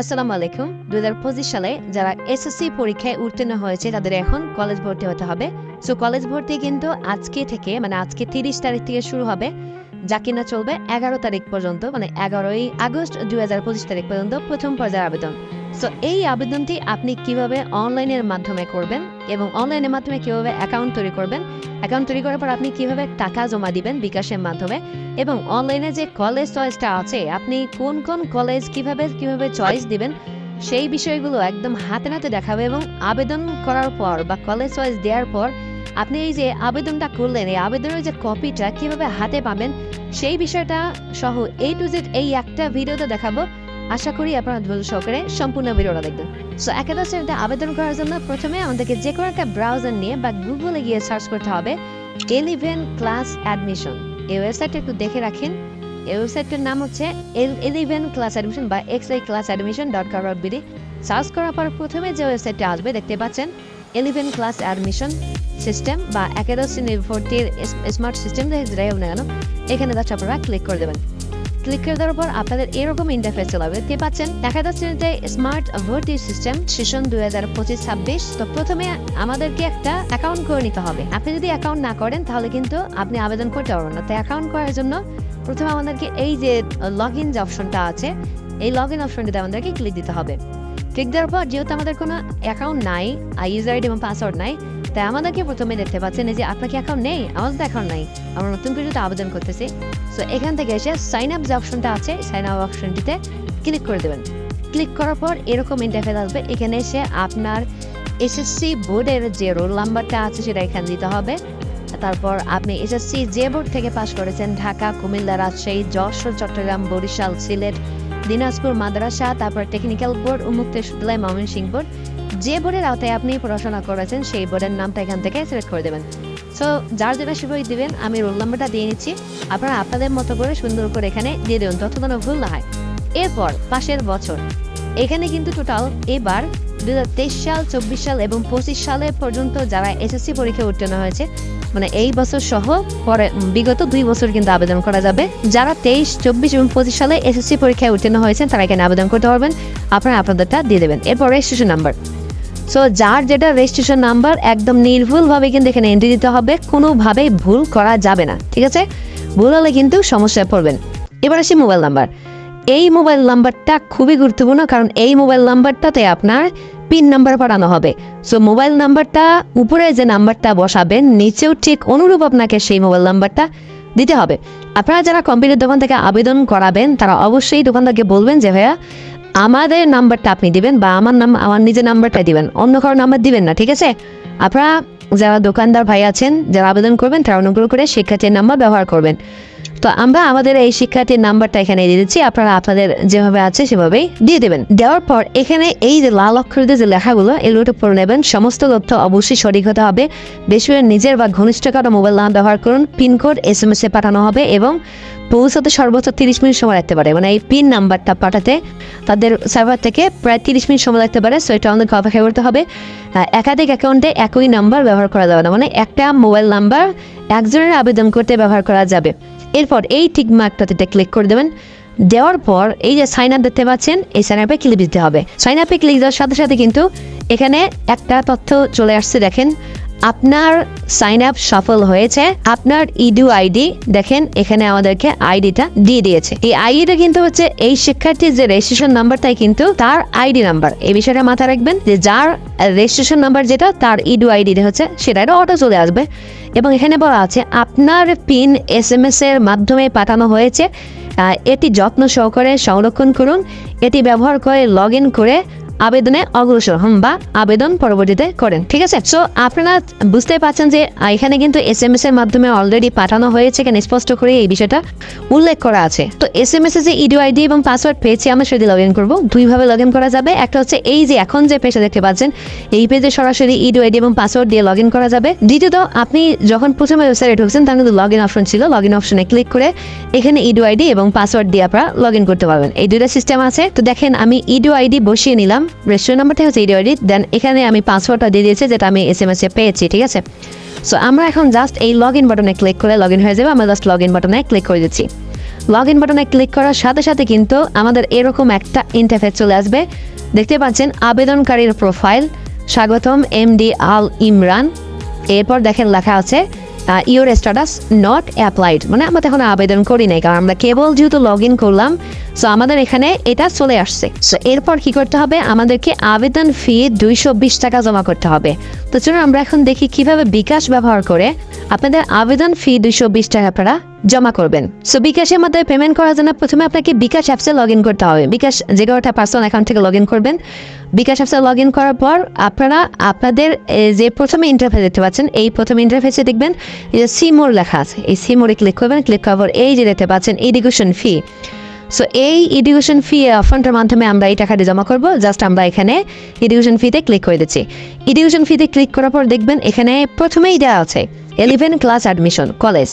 আসসালামু আলাইকুম। দু হাজার পঁচিশ সালে যারা এসএসসি পরীক্ষায় উত্তীর্ণ হয়েছে, তাদের এখন কলেজ ভর্তি হতে হবে। সো কলেজ ভর্তি কিন্তু আজকে থেকে মানে আজকে তিরিশ তারিখ থেকে শুরু হবে। যা কিনা চলবে এগারো তারিখ পর্যন্ত মানে এগারোই আগস্ট দু হাজার পঁচিশ তারিখ পর্যন্ত প্রথম পর্যায়ের আবেদন। সো এই আবেদনটি আপনি কীভাবে অনলাইনের মাধ্যমে করবেন এবং অনলাইনের মাধ্যমে কীভাবে অ্যাকাউন্ট তৈরি করবেন? অ্যাকাউন্ট তৈরি করার পর আপনি কীভাবে টাকা জমা দিবেন বিকাশের মাধ্যমে? এবং অনলাইনে যে কলেজ চয়েসটা আছে, আপনি কোন কোন কলেজ কীভাবে কীভাবে চয়েস দিবেন, সেই বিষয়গুলো একদম হাতে নাতে দেখাবে এবং আবেদন করার পর বা কলেজ চয়েস দেওয়ার পর আপনি এই যে আবেদনটা করলেন, এই আবেদনের যে কপিটা কীভাবে হাতে পাবেন, সেই বিষয়টা সহ এই টু জেড এই একটা ভিডিওতে দেখাবো। আশা করি আপনারা ধৈর্য সহকারে সম্পূর্ণ ভিডিওটা দেখবেন। সো একাদশ শ্রেণীতে আবেদন করার জন্য প্রথমে আমাদেরকে যে কোনো একটা ব্রাউজার নিয়ে বা গুগলে গিয়ে সার্চ করতে হবে এলিভেন ক্লাস অ্যাডমিশন এই ওয়েবসাইটটা একটু দেখে রাখেন। এই ওয়েবসাইটটার নাম হচ্ছে এলিভেন ক্লাস অ্যাডমিশন বা X I class admission dot com dot BD search করার পর প্রথমে যে ওয়েবসাইটটা আসবে, দেখতে পাচ্ছেন এলিভেন ক্লাস অ্যাডমিশন সিস্টেম বা একাদশ শ্রেণির ভর্তির স্মার্ট সিস্টেম যাই হোক না কেন এখানে যাচ্ছে আপনারা ক্লিক করে দেবেন। ক্লিক করে দেওয়ার পর আপনাদের এরকম ইন্টারফেস চলে আসবে দেখতে পাচ্ছেন একাদশ শ্রেণীতে স্মার্ট ভর্তি সিস্টেম সেশন দুই হাজার পঁচিশ ছাব্বিশ। তো প্রথমে আমাদেরকে একটা অ্যাকাউন্ট করে নিতে হবে। আপনি যদি অ্যাকাউন্ট না করেন, তাহলে কিন্তু আপনি আবেদন করতে পারবেন না। তো অ্যাকাউন্ট করার জন্য প্রথমে আমাদেরকে এই যে লগ ইন যে অপশনটা আছে, এই লগ ইন অপশনটিতে আমাদেরকে ক্লিক দিতে হবে। ক্লিক দেওয়ার পর যেহেতু আমাদের কোনো অ্যাকাউন্ট নাই আর ইউজার আইডি এবং পাসওয়ার্ড নাই তাই আমাদেরকে প্রথমে দেখতে পাচ্ছেন যে আপনার কি অ্যাকাউন্ট নেই, আমাদের তো অ্যাকাউন্ট নাই। আমরা নতুন যদি আবেদন করতেছি সো এখান থেকে এসে সাইন আপ যে অপশনটা আছে সাইন আপ অপশনটিতে ক্লিক করে দেবেন। ক্লিক করার পর এরকম ইন্টারফেস আসবে, এখানে এসে আপনার এসএসসি বোর্ডের যে রোল নাম্বারটা আছে সেটা এখানে দিতে হবে। তারপর আপনি এসএসসি যে বোর্ড থেকে পাশ করেছেন, ঢাকা, কুমিল্লা, রাজশাহী, যশোর, চট্টগ্রাম, বরিশাল, সিলেট, দিনাজপুর, মাদ্রাসা, তারপর টেকনিক্যাল বোর্ড উন্মুক্ত বিশ্ববিদ্যালয় ময়মনসিংহ বোর্ড। যে বোর্ডের আওতায় আপনি পড়াশোনা করেছেন, সেই বোর্ডের নামটা এখান থেকে সিলেক্ট করে দেবেন। সো যার যেটা সেভাবে দিবেন, আমি রোল নাম্বারটা দিয়ে নিচ্ছি। আপনারা আপনাদের মতো করে সুন্দর করে এখানে দিয়ে দেবেন তত ভুল না হয়। এরপর, পাশের বছর। এখানে কিন্তু টোটাল এবার দুই হাজার তেইশ সাল, চব্বিশ সাল এবং পঁচিশ সালে পর্যন্ত যারা এসএসসি পরীক্ষায় উত্তীর্ণ হয়েছে মানে এই বছর সহ পরে বিগত দুই বছর কিন্তু আবেদন করা যাবে। যারা তেইশ, চব্বিশ এবং পঁচিশ সালে এসএসসি পরীক্ষায় উত্তীর্ণ হয়েছেন, তারা এখানে আবেদন করতে পারবেন। আপনারা আপনাদেরটা দিয়ে দেবেন। এরপরে রেজিস্ট্রেশন নাম্বার সো যার যেটা রেজিস্ট্রেশন নাম্বার একদম নির্ভুলভাবে কিন্তু এখানে এন্ট্রি দিতে হবে, কোনোভাবেই ভুল করা যাবে না, ঠিক আছে? ভুল হলে কিন্তু সমস্যায় পড়বেন। এবার আসি মোবাইল নাম্বার এই মোবাইল নাম্বারটা খুবই গুরুত্বপূর্ণ, কারণ এই মোবাইল নাম্বারটাতে আপনার পিন নাম্বার পাঠানো হবে। সো মোবাইল নাম্বারটা উপরে যে নাম্বারটা বসাবেন, নিচেও ঠিক অনুরূপ আপনাকে সেই মোবাইল নাম্বারটা দিতে হবে। আপনারা যারা কম্পিউটার দোকান থেকে আবেদন করাবেন, তারা অবশ্যই দোকানদারকে বলবেন যে, ভাইয়া আমাদের নাম্বারটা আপনি দিবেন বা আমার নাম, আমার নিজের নাম্বারটা দিবেন। অন্য কারও নাম্বার দিবেন না, ঠিক আছে? আপনারা যারা দোকানদার ভাই আছেন, যারা আবেদন করবেন, তারা অনুগ্রহ করে শিক্ষার্থীর নাম্বার ব্যবহার করবেন। তো আমরা আমাদের এই শিক্ষার্থীর নাম্বারটা এখানে দিয়ে দিচ্ছি। আপনারা আপনাদের যেভাবে আছে সেভাবেই দিয়ে দেবেন। দেওয়ার পর এখানে এই যে লাল অক্ষর যে লেখাগুলো, এগুলো পড়ে নেবেন। সমস্ত তথ্য অবশ্যই সঠিক হতে হবে। বেশি নিজের বা ঘনিষ্ঠ কারও মোবাইল নাম ব্যবহার করুন। পিনকোড এস এম এস এ পাঠানো হবে এবং পৌঁছাতে সর্বোচ্চ তিরিশ মিনিট সময় লাগতে পারে। মানে এই পিন নাম্বারটা পাঠাতে তাদের সার্ভার থেকে প্রায় তিরিশ মিনিট সময় লাগতে পারে। সো এটা আমাদেরকে অপেক্ষা করতে হবে। একাধিক অ্যাকাউন্টে একই নাম্বার ব্যবহার করা যাবে না। মানে একটা মোবাইল নাম্বার একজনের আবেদন করতে ব্যবহার করা যাবে। এরপর এই টিক মার্কটাতে ক্লিক করে দেবেন। দেওয়ার পর এই যে সাইন আপ দেখতে পাচ্ছেন, এই সাইন আপে ক্লিক দিতে হবে। সাইন আপে ক্লিক দেওয়ার সাথে সাথে কিন্তু এখানে একটা তথ্য চলে আসছে, দেখেন। আপনার সাইন আপ সফল হয়েছে, আপনার ইডু আইডি দেখেন এখানে আমাদেরকে আইডিটা দিয়ে দিয়েছে। এই আইডিটা কিন্তু হচ্ছে এই শিক্ষার্থীর যে রেজিস্ট্রেশন নাম্বারটাই কিন্তু তার আইডি নাম্বার এই বিষয়টা মাথায় রাখবেন যে যার রেজিস্ট্রেশন নাম্বার যেটা, তার ইডু আইডি হচ্ছে সেটা অটো চলে আসবে। এবং এখানে বলা আছে, আপনার পিন এস এম এস এর মাধ্যমে পাঠানো হয়েছে। এটি যত্ন সহকারে সংরক্ষণ করুন। এটি ব্যবহার করে লগ ইন করে আবেদনে অগ্রসর হন বা আবেদন পরবর্তীতে করেন, ঠিক আছে? সো আপনারা বুঝতে পারছেন যে এখানে কিন্তু এস এম এস এর মাধ্যমে অলরেডি পাঠানো হয়েছে এখানে স্পষ্ট করে এই বিষয়টা উল্লেখ করা আছে। তো এস এম এস এ যে ইডিও আইডি এবং পাসওয়ার্ড পেয়েছি, আমরা সেটি লগ ইন করব। দুইভাবে লগ ইন করা যাবে। একটা হচ্ছে এই যে এখন যে পেজটা দেখতে পাচ্ছেন, এই পেজে সরাসরি ইডিও আইডি এবং পাসওয়ার্ড দিয়ে লগ ইন করা যাবে। দ্বিতীয়ত, আপনি যখন প্রথমে ওয়েবসাইটে ঢুকছেন তখন কিন্তু লগ ইন অপশন ছিল। লগ ইন অপশনে ক্লিক করে এখানে ইডিও আইডি এবং পাসওয়ার্ড দিয়ে আপনারা লগ ইন করতে পারবেন। এই দুইটা সিস্টেম আছে। তো দেখেন, আমি ইডিও আইডি বসিয়ে নিলাম। রেস্টুরেন্ট নাম্বারটা হচ্ছে ইডিও আইডি দেন এখানে আমি পাসওয়ার্ডটা দিয়ে দিয়েছি, যেটা আমি এস এম এস পেয়েছি, ঠিক আছে? সো আমরা এখন জাস্ট এই লগ ইন বাটনে ক্লিক করে লগ ইন হয়ে যাবে, আমরা জাস্ট লগ ইন বাটনে ক্লিক করে দিচ্ছি। লগ ইন বাটনে ক্লিক করার সাথে সাথে কিন্তু আমাদের এরকম একটা ইন্টারফেস চলে আসবে। দেখতে পাচ্ছেন, আবেদনকারীর প্রোফাইল স্বাগতম এমডি আল ইমরান। এরপর দেখেন লেখা আছে ইউর স্ট্যাটাস নট অ্যাপ্লাইড মানে আমরা তখন আবেদন করি নাই, কারণ আমরা কেবল যেহেতু লগ ইন করলাম সো আমাদের এখানে এটা চলে আসছে। সো এরপর কি করতে হবে? আমাদেরকে আবেদন ফি দুইশো বিশ টাকা জমা করতে হবে। তো চলুন আমরা এখন দেখি কীভাবে বিকাশ ব্যবহার করে আপনাদের আবেদন ফি দুইশো বিশ টাকা আপনারা জমা করবেন। সো বিকাশের মাধ্যমে পেমেন্ট করার জন্য প্রথমে আপনাকে বিকাশ অ্যাপসে লগ ইন করতে হবে। বিকাশ যে কোনো একটা পার্সোনাল অ্যাকাউন্ট থেকে লগ ইন করবেন। বিকাশ অ্যাপসে লগ ইন করার পর আপনারা আপনাদের যে প্রথমে ইন্টারফেস দেখতে পাচ্ছেন, এই প্রথমে ইন্টারফেসে দেখবেন যে সিমোর লেখা আছে। এই সিমোরে ক্লিক করবেন ক্লিক করার পর এই যে দেখতে পাচ্ছেন এডুকেশন ফি সো এই এডুকেশন ফি ফান্ডের মাধ্যমে আমরা এই টাকাটি জমা করব। জাস্ট আমরা এখানে এডুকেশন ফিতে ক্লিক করে দিচ্ছি। এডুকেশন ফিতে ক্লিক করার পর দেখবেন এখানে প্রথমেই দেওয়া আছে eleven class admission college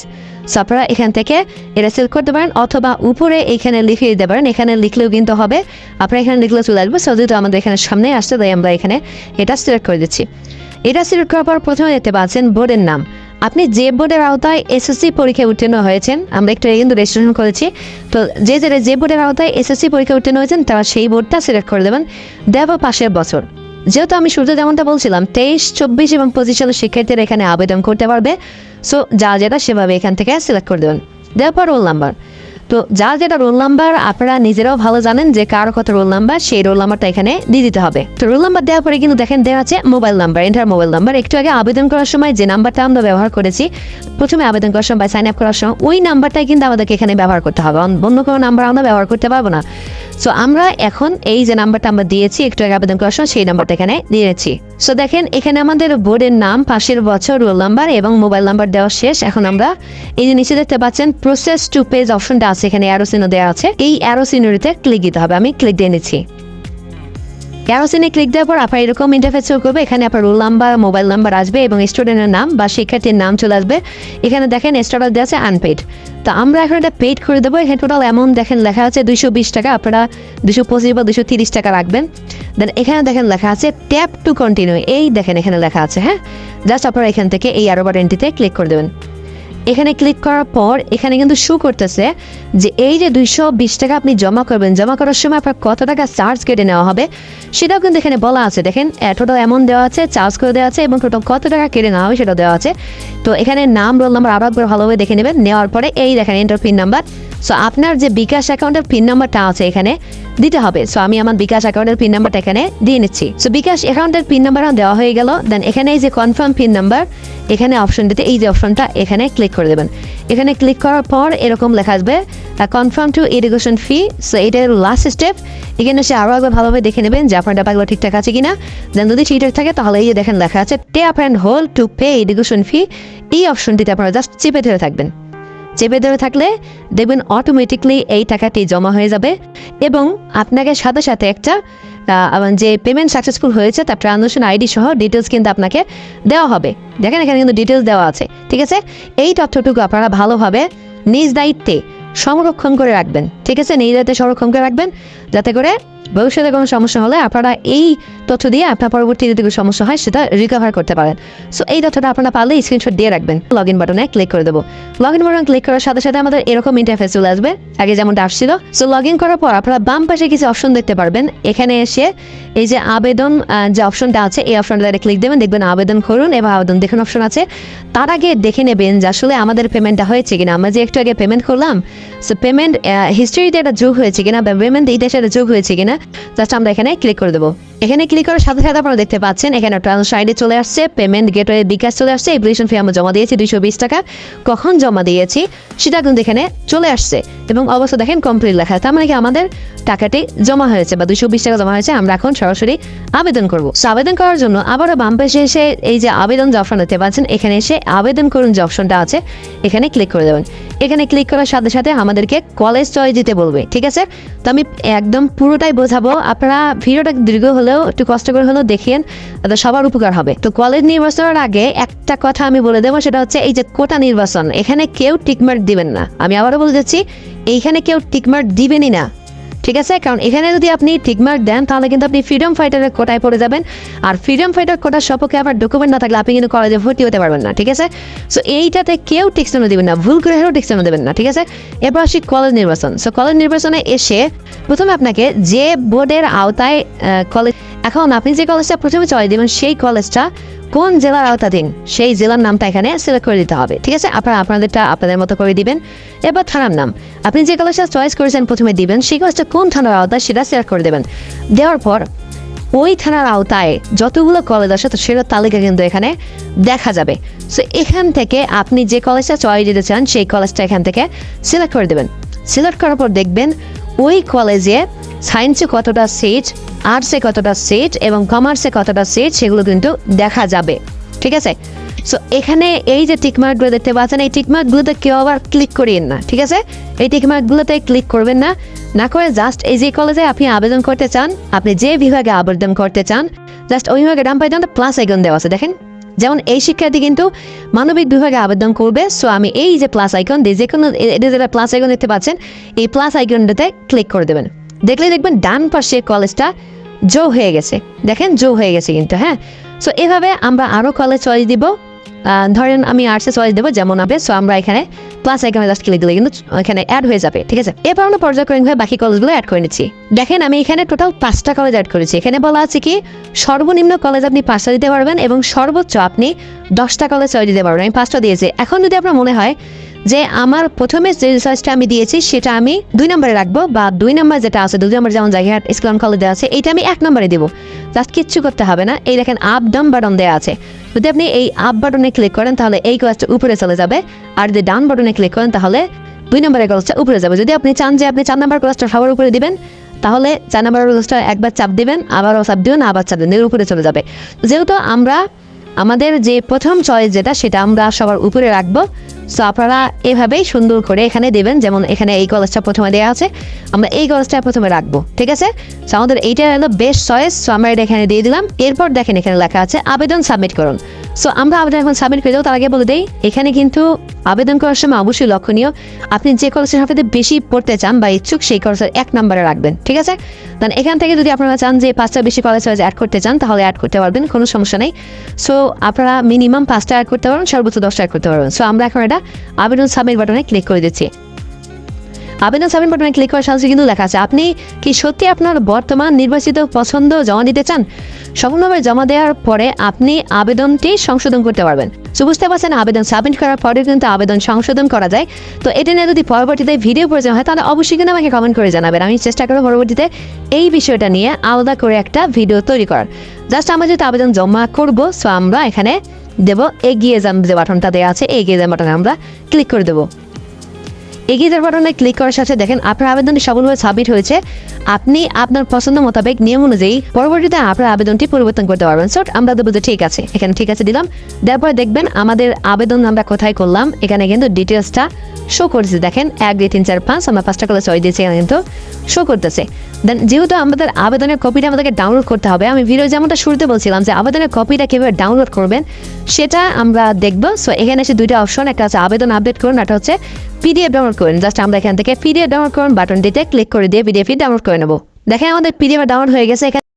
so আপনারা এখান থেকে এটা সিলেক্ট করতে পারেন অথবা উপরে এখানে লিখে দিতে পারেন। এখানে লিখলেও কিন্তু হবে। আপনারা এখানে লিখলে চলে আসবে। সো যেহেতু আমাদের এখানে সামনে আসছে, তাই আমরা এখানে এটা সিলেক্ট করে দিচ্ছি। এটা সিলেক্ট করার পর প্রথমে দেখতে পাচ্ছেন বোর্ডের নাম। আপনি যে বোর্ডের আওতায় এসএসসি পরীক্ষায় উত্তীর্ণ হয়েছেন, আমরা একটু কিন্তু রেজিস্ট্রেশন করেছি। তো যে যে যে বোর্ডের আওতায় এসএসসি পরীক্ষায় উত্তীর্ণ হয়েছেন, তারা সেই বোর্ডটা সিলেক্ট করে দেবেন দেব পাশের বছর। যেহেতু আমি শুরুতে যেমনটা বলছিলাম, তেইশ, চব্বিশ এবং পঁচিশ সালের শিক্ষার্থীরা এখানে আবেদন করতে পারবে। সো যা যেটা সেভাবে এখান থেকে সিলেক্ট করে দেবেন। দেওয়ার পর রোল নাম্বার তো যা যেটা রোল নাম্বার আপনারা নিজেরাও ভালো জানেন যে কার কত রোল নাম্বার সেই রোল নাম্বারটা এখানে দিয়ে দিতে হবে। তো রোল নাম্বার দেওয়ার পরে কিন্তু দেখেন দেওয়া আছে mobile number enter mobile number একটু আগে আবেদন করার সময় যে নাম্বারটা আমরা ব্যবহার করেছি, প্রথমে আবেদন করার সময় বা সাইন আপ করার সময়, ওই নাম্বারটাই কিন্তু আমাদেরকে এখানে ব্যবহার করতে হবে। অন্য কোনো নাম্বার আমরা ব্যবহার করতে পারব না। সো আমরা এখন এই যে নাম্বারটা আমরা দিয়েছি, একটু আগে আবেদন করার সময় সেই নাম্বারটা এখানে দিয়েছি সো দেখেন, এখানে আমাদের বোর্ডের নাম, পাশের বছর, রোল নাম্বার এবং মোবাইল নাম্বার দেওয়া শেষ। এখন আমরা এই যে নিচে দেখতে পাচ্ছেন প্রসেস টু পেজ অপশনটা আছে, এখানে অ্যারোসিনো দেওয়া আছে। এই অ্যারোসিনোরিতে ক্লিক দিতে হবে। আমি ক্লিক দিয়ে নিচ্ছি। ক্যারোসিনে ক্লিক দেওয়ার পর আপনার এরকম ইন্টারফেস শো করবে। এখানে আপনার রোল নাম্বার মোবাইল নাম্বার আসবে এবং স্টুডেন্টের নাম বা শিক্ষার্থীর নাম চলে আসবে। এখানে দেখেন স্টার্টার দেওয়া আছে আনপেড তো আমরা এখন এটা পেড করে দেবো। এখানে টোটাল অ্যামাউন্ট দেখেন লেখা আছে দুইশো বিশ টাকা। আপনারা দুশো পঁচিশ বা দুশো তিরিশ টাকা রাখবেন। দেন এখানে দেখেন লেখা আছে ট্যাপ টু কন্টিনিউ এই দেখেন এখানে লেখা আছে হ্যাঁ? জাস্ট আপনারা এখান থেকে এই আরোবার বাটনটিতে ক্লিক করে দেবেন। এখানে ক্লিক করার পর এখানে কিন্তু শু করতেছে যে এই যে দুইশো বিশ টাকা আপনি জমা করবেন, জমা করার সময় আপনার কত টাকা চার্জ কেটে নেওয়া হবে, সেটাও কিন্তু এখানে বলা আছে। দেখেন টোটাল এমন দেওয়া আছে চার্জ করে দেওয়া আছে এবং টোটাল কত টাকা কেটে নেওয়া হবে সেটা দেওয়া আছে। তো এখানে নাম রোল নাম্বার আরও একবার ভালোভাবে দেখে নেবেন। নেওয়ার পরে এই দেখেন এন্টার পিন নাম্বার সো আপনার যে বিকাশ অ্যাকাউন্টের পিন নাম্বারটা আছে এখানে দিতে হবে। সো আমি আমার বিকাশ অ্যাকাউন্টের পিন নাম্বারটা এখানে দিয়ে নিচ্ছি। সো বিকাশ অ্যাকাউন্টের পিন নাম্বারও দেওয়া হয়ে গেল। দেন এখানে যে কনফার্ম পিন নাম্বার এখানে অপশনটিতে এই যে অপশনটা এখানে ক্লিক করে দেবেন। এখানে ক্লিক করার পর এরকম লেখা আসবে confirm to education fee so এটার লাস্ট স্টেপ এখানে সে আরও একবার ভালোভাবে দেখে নেবেন যে আপনার টাকাগুলো ঠিকঠাক আছে কিনা। দেন যদি ঠিকঠাক থাকে, তাহলে এই যে দেখেন লেখা আছে tap and hold to pay education fee এই অপশনটিতে আপনারা জাস্ট চেপে ধরে থাকবেন। চেপে ধরে থাকলে দেখবেন অটোমেটিকলি এই টাকাটি জমা হয়ে যাবে এবং আপনাকে সাথে সাথে একটা যে পেমেন্ট সাকসেসফুল হয়েছে, তার ট্রানজাকশন আইডি সহ ডিটেলস কিন্তু আপনাকে দেওয়া হবে। দেখেন এখানে কিন্তু ডিটেলস দেওয়া আছে, ঠিক আছে? এই তথ্যটুকু আপনারা ভালোভাবে নিজ দায়িত্বে সংরক্ষণ করে রাখবেন, ঠিক আছে? নিজ দায়িত্বে সংরক্ষণ করে রাখবেন, যাতে করে ভবিষ্যতে কোনো সমস্যা হলে আপনারা এই তথ্য দিয়ে আপনার পরবর্তী যদি কোনো সমস্যা হয় সেটা রিকভার করতে পারেন। সো এই তথ্যটা আপনারা পারলে স্ক্রিনশট দিয়ে রাখবেন। লগ ইন বাটনে ক্লিক করে দেবো। লগ ইন বাটন ক্লিক করার সাথে সাথে আমাদের এরকম ইন্টারফেস চলে আসবে। আগে যেমনটা আসছিল। সো লগ ইন করার পর আপনারা বাম পাশে কিছু অপশন দেখতে পারবেন। এখানে এসে এই যে আবেদন যে অপশনটা আছে, এই অপশনটা ক্লিক দেবেন। দেখবেন আবেদন করুন এবং আবেদন দেখুন অপশন আছে। তার আগে দেখে নেবেন যে আসলে আমাদের পেমেন্টটা হয়েছে কিনা। আমরা যে একটু আগে পেমেন্ট করলাম। সো পেমেন্ট হিস্ট্রিতে এটা যোগ হয়েছে কিনা বা পেমেন্ট এই দেশে যোগ হয়েছে কিনা। জাস্ট আমরা এখানে ক্লিক করে দেবো। এখানে ক্লিক করার সাথে সাথে আপনারা দেখতে পাচ্ছেন, এখানে ট্রান্সফার আইডি চলে আসছে পেমেন্ট গেটওয়ে বিকাশ চলে আসছে অ্যাপ্লিকেশন ফি আমরা জমা দিয়েছি দুইশো বিশ টাকা। কখন জমা দিয়েছি, সেটা কিন্তু এখানে চলে আসছে। এবং অবশ্য দেখেন কমপ্লিট লেখা। তার মানে কি আমাদের টাকাটি জমা হয়েছে বা দুইশো বিশ টাকা জমা হয়েছে, আমরা এখন সরাসরি আবেদন করব। আবেদন করার জন্য আবারও বাম পাশে এসে এই যে আবেদন যে অপশন দেখতে পাচ্ছেন, এখানে এসে আবেদন করুন যে অপশনটা আছে, এখানে ক্লিক করে দেবেন। এখানে ক্লিক করার সাথে সাথে আমাদেরকে কলেজ চয়েস দিতে বলবে, ঠিক আছে? তো আমি একদম পুরোটাই বোঝাবো। আপনারা ভিডিওটা দীর্ঘ হলেও, একটু কষ্ট করে হলেও দেখেন সবার উপকার হবে। তো কলেজ নির্বাচনের আগে একটা কথা আমি বলে দেবো, সেটা হচ্ছে এই যে কোটা নির্বাচন, এখানে কেউ টিকমার্ক দিবেন না। আমি আবারও বলে যাচ্ছি, এইখানে কেউ টিকমার্ক দিবেনই না। ঠিক আছে? কারণ এখানে যদি আপনি টিকমার্ক দেন, তাহলে কিন্তু আপনি ফ্রিডম ফাইটারের কোটায় পড়ে যাবেন। আর ফ্রিডম ফাইটার কোটার সপক্ষে আপনার ডকুমেন্ট না থাকলে আপনি কিন্তু কলেজে ভর্তি হতে পারবেন না, ঠিক আছে? সো এইটাতে কেউ টিকসেনও দেবেন না। ভুল করে হলেও টিকসেনও দেবেন না, ঠিক আছে? এরপর আসি কলেজ নির্বাচন। সো কলেজ নির্বাচনে এসে প্রথমে আপনাকে যে বোর্ডের আওতায় কলেজ এখন আপনি যে কলেজটা প্রথমে চয়েস দেবেন, সেই কলেজটা কোন জেলার আওতাধীন? সেই জেলার নামটা এখানে সিলেক্ট করে দিতে হবে, ঠিক আছে? আপনারা আপনাদেরটা আপনাদের মতো করে দিবেন। এবার থানার নাম। আপনি যে কলেজটা চয়েস করেছেন প্রথমে দিবেন, সেই কলেজটা কোন থানার আওতায় সেটা সিলেক্ট করে দেবেন। দেওয়ার পর ওই থানার আওতায় যতগুলো কলেজ আছে, তো সেটার তালিকা কিন্তু এখানে দেখা যাবে। সো এখান থেকে আপনি যে কলেজটা চয়েস দিতে চান, সেই কলেজটা এখান থেকে সিলেক্ট করে দেবেন। সিলেক্ট করার পর দেখবেন ওই কলেজে সায়েন্সে কতটা সিট আর্টসে কতটা সিট এবং কমার্সে কতটা সিট সেগুলো কিন্তু দেখা যাবে। ঠিক আছে? সো এখানে এই যে টিকমার্কগুলো দেখতে পাচ্ছেন, এই টিকমার্কগুলোতে কেউ আবার ক্লিক করিয়েন না, ঠিক আছে? এই টিকমার্কগুলোতে ক্লিক করবেন না না করে জাস্ট এই যে কলেজে আপনি আবেদন করতে চান, আপনি যে বিভাগে আবেদন করতে চান জাস্ট ওই বিভাগে ডান পাই প্লাস আইকন দেওয়া আছে, দেখেন? যেমন এই শিক্ষার্থী কিন্তু মানবিক বিভাগে আবেদন করবে সো আমি এই যে প্লাস আইকন দিয়ে যে কোনো এটা যেটা প্লাস আইকন দেখতে পাচ্ছেন, এই প্লাস আইকনটাতে ক্লিক করে দেবেন। দেখলে দেখবেন ডান পাশে কলেজটা জো হয়ে গেছে। দেখেন জো হয়ে গেছে কিন্তু হ্যাঁ? সো এভাবে আমরা আরও কলেজ চয়েস দিব। ধরেন আমি আর্টসে চয়েস দেবো, যেমন হবে। সো আমরা এখানে প্লাস আইকনে জাস্ট ক্লিক দিলে কিন্তু এখানে অ্যাড হয়ে যাবে, ঠিক আছে? এবার আমরা পর্যায়ক্রমিকভাবে বাকি কলেজগুলো অ্যাড করে নিচ্ছি। দেখেন আমি এখানে টোটাল পাঁচটা কলেজ অ্যাড করেছি। এখানে বলা আছে কি, সর্বনিম্ন কলেজ আপনি পাঁচটা দিতে পারবেন এবং সর্বোচ্চ আপনি দশটা কলেজ চয়েস দিতে পারবেন। আমি পাঁচটা দিয়েছি। এখন যদি আপনার মনে হয় যে আমার প্রথমে যে রিসার্চটা আমি দিয়েছি, সেটা আমি দুই নম্বরে রাখব বা দুই নম্বর যেটা আছে, দুই নম্বর যেমন জায়গায় ইসলাম কলেজে আছে এইটা আমি এক নম্বরে দেবো। জাস্ট কিচ্ছু করতে হবে না। এই দেখেন আপ ডাউন বাটন দেওয়া আছে। যদি আপনি এই আপ বাটনে ক্লিক করেন, তাহলে এই কাজটা উপরে চলে যাবে। আর যদি ডাউন বাটনে ক্লিক করেন, তাহলে দুই নম্বরের কাজটা উপরে যাবে। যদি আপনি চান যে আপনি চার নম্বর ক্লাসটা সবার উপরে দিবেন, তাহলে চার নম্বর ক্লাসটা একবার চাপ দিবেন, আবারও চাপ দিবেন, আবার চাপ দিবেন উপরে চলে যাবে। যেহেতু আমরা আমাদের যে প্রথম চয়েস যেটা, সেটা আমরা সবার উপরে রাখব। সো আপনারা এভাবেই সুন্দর করে এখানে দেবেন, যেমন এখানে এই কলেজটা প্রথমে দেওয়া আছে, আমরা এই কলেজটা প্রথমে রাখব, ঠিক আছে? সো আমাদের এইটা হলো বেস্ট চয়েস সো আমরা এটা এখানে দিয়ে দিলাম। এরপর দেখেন এখানে লেখা আছে, আবেদন সাবমিট করুন। সো আমরা আবেদন এখন সাবমিট করে দেবো। তার আগে বলে দেই, এখানে কিন্তু আবেদন করার সময় অবশ্যই লক্ষণীয়, আপনি যে কলেজের সাথে বেশি পড়তে চান বা ইচ্ছুক, সেই কলেজের এক নম্বরে রাখবেন, ঠিক আছে? দেন এখান থেকে যদি আপনারা চান যে পাঁচটা বেশি কলেজ অ্যাড করতে চান, তাহলে অ্যাড করতে পারবেন, কোনো সমস্যা নেই। সো আপনারা মিনিমাম পাঁচটা অ্যাড করতে পারবেন, সর্বোচ্চ দশটা অ্যাড করতে পারবেন। সো আমরা এখন এটা আবেদন সাবমিট বাটনে ক্লিক করে দিচ্ছি। আবেদন সাবমিট বাটনে ক্লিক করার সাথে কিন্তু লেখা আছে, আপনি কি সত্যি আপনার বর্তমান নির্বাচিত পছন্দ জমা দিতে চান? সম্পূর্ণভাবে জমা দেওয়ার পরে আপনি আবেদনটি সংশোধন করতে পারবেন। সো বুঝতে পারছেন, আবেদন সাবমিট করার পরে কিন্তু আবেদন সংশোধন করা যায়। তো এটা নিয়ে যদি পরবর্তীতে ভিডিও প্রয়োজন হয়, তাহলে অবশ্যই কিন্তু আমাকে কমেন্ট করে জানাবেন। আমি চেষ্টা করব পরবর্তীতে এই বিষয়টা নিয়ে আলাদা করে একটা ভিডিও তৈরি করার। জাস্ট আমরা যেহেতু আবেদন জমা করব সো আমরা এখানে দেবো, এগিয়ে যান যে বাটনটা দেওয়া আছে, এগিয়ে যান বাটনে আমরা ক্লিক করে দেবো। এগিয়ে যাওয়ার বাটনে ক্লিক করার সাথে দেখেন আপনার আবেদনটি সফলভাবে সাবমিট হয়েছে। আপনি আপনার পছন্দ মোতাবেক নিয়ম অনুযায়ী পরবর্তীতে আপনার আবেদনটি পরিবর্তন করতে পারবেন। সো আমরা দেবো যে ঠিক আছে, এখানে ঠিক আছে দিলাম। দেওয়ার পরে দেখবেন আমাদের আবেদন আমরা কোথায় করলাম, এখানে কিন্তু ডিটেলসটা শো করতেছে। দেখেন, এক, দুই, তিন, চার, পাঁচ, আমরা পাঁচটা করে চয় দিয়েছি কিন্তু শো করতেছে। দেন যেহেতু আমাদের আবেদনের কপিটা আমাদেরকে ডাউনলোড করতে হবে, আমি ভিডিও যেমনটা শুরুতে বলছিলাম যে আবেদনের কপিটা কীভাবে ডাউনলোড করবেন, সেটা আমরা দেখব। সো এখানে এসে দুইটা অপশন একটা আছে আবেদন আপডেট করুন একটা হচ্ছে পিডিএফ ডাউনলোড করুন। জাস্ট আমরা এখান থেকে পিডিএফ ডাউনলোড করুন বাটন দিতে ক্লিক করে দিয়ে পিডিএফ ডাউনলোড করে নেব। দেখেন আমাদের পিডিএফ ডাউনলোড হয়ে গেছে এখানে।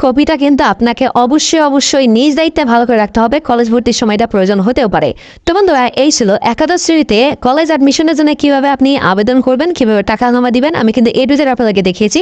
কপিটা কিন্তু আপনাকে অবশ্যই অবশ্যই নিজ দায়িত্বে ভালো করে রাখতে হবে। কলেজ ভর্তির সময়টা প্রয়োজন হতেও পারে। তো বন্ধুরা, এই ছিল একাদশ শ্রেণীতে কলেজ অ্যাডমিশনের জন্য কীভাবে আপনি আবেদন করবেন, কীভাবে টাকা জমা দিবেন, আমি কিন্তু এ টু আপনাদেরকে দেখিয়েছি।